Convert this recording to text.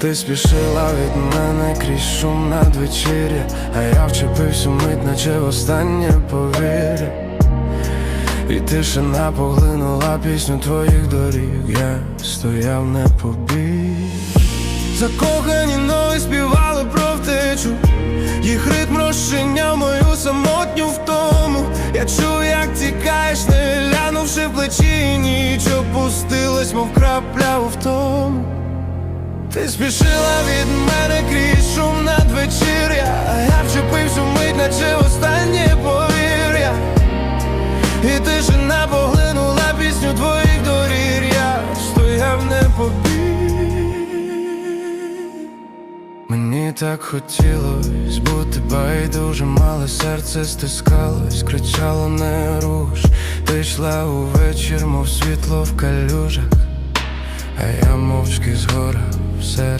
Ти спішила від мене крізь шум надвечір'я, а я вчепився мить, наче в останнє повір'я. І тишина поглинула пісню твоїх доріг, я стояв не побіг. Закохані нові співали про втечу, їх ритм розчиняв мою самотню втому. Я чув, як тікаєш, Ти спішила від мене крізь шум надвечір'я, а я вчепився мить, наче останнє повір'я. І тишина поглинула пісню твоїх дорір, я стояв не побіг. Мені так хотілось бути байдужим, але серце стискалось, кричало не руш. Ти йшла увечір, мов світло в калюжах, а я мовчки згорав upset.